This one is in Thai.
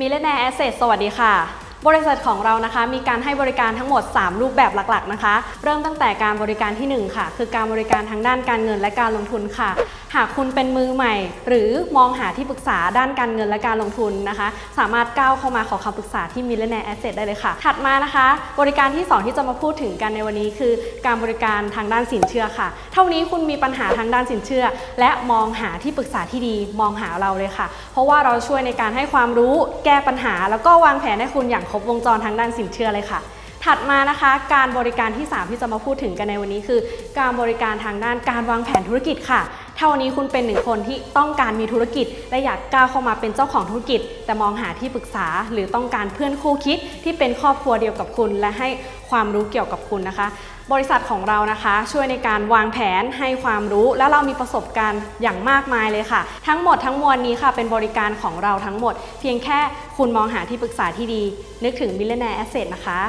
มิเลเน r แอสเซทสวัสดีค่ะ บริษัทของเรานะคะมีการให้บริการทั้งหมด 3 รูปแบบหลักๆนะคะ เริ่มตั้งแต่การบริการทีหนึ่1 ค่ะ คือการบริการทางด้านการเงินและการลงทุนค่ะ หากคุณเป็นมือใหม่ หรือมองหาที่ปรึกษาด้านการเงินและการลงทุนนะคะ สามารถก้าวเข้ามาขอคำปรึกษาที่มิเลเน r แอสเซทได้เลยค่ะ ถัดมานะคะ บริการที่ 2 ที่จะมาพูดถึงกันในวันนี้คือ การบริการทางด้านสินเชื่อค่ะ เท่านี้คุณมีปัญหาทางด้านสินเชื่อ และมองหาที่ปรึกษาที่ดีมองหาเราเลยค่ะ เพราะว่าเราช่วยในการให้ความรู้แก้ปัญหา แล้วก็วางแผนให้คุณอย่างครบวงจรทางด้านสินเชื่อเลยค่ะ ถัดมานะคะ การบริการที่ 3 ที่จะมาพูดถึงกันในวันนี้คือ การบริการทางด้านการวางแผนธุรกิจค่ะ ถ้าวันนี้คุณเป็นหนึ่งคนที่ต้องการมีธุรกิจ และอยากก้าวเข้ามาเป็นเจ้าของธุรกิจ แต่มองหาที่ปรึกษา หรือต้องการเพื่อนคู่คิดที่เป็นครอบครัวเดียวกับคุณ และให้ความรู้เกี่ยวกับคุณนะคะ บริษัทของเรานะคะ ช่วยในการวางแผนให้ความรู้ และเรามีประสบการณ์อย่างมากมายเลยค่ะ ทั้งหมดทั้งมวลนี้ค่ะ เป็นบริการของเราทั้งหมด เพียงแค่คุณมองหาที่ปรึกษาที่ดี นึกถึง Millionaire Asset นะคะ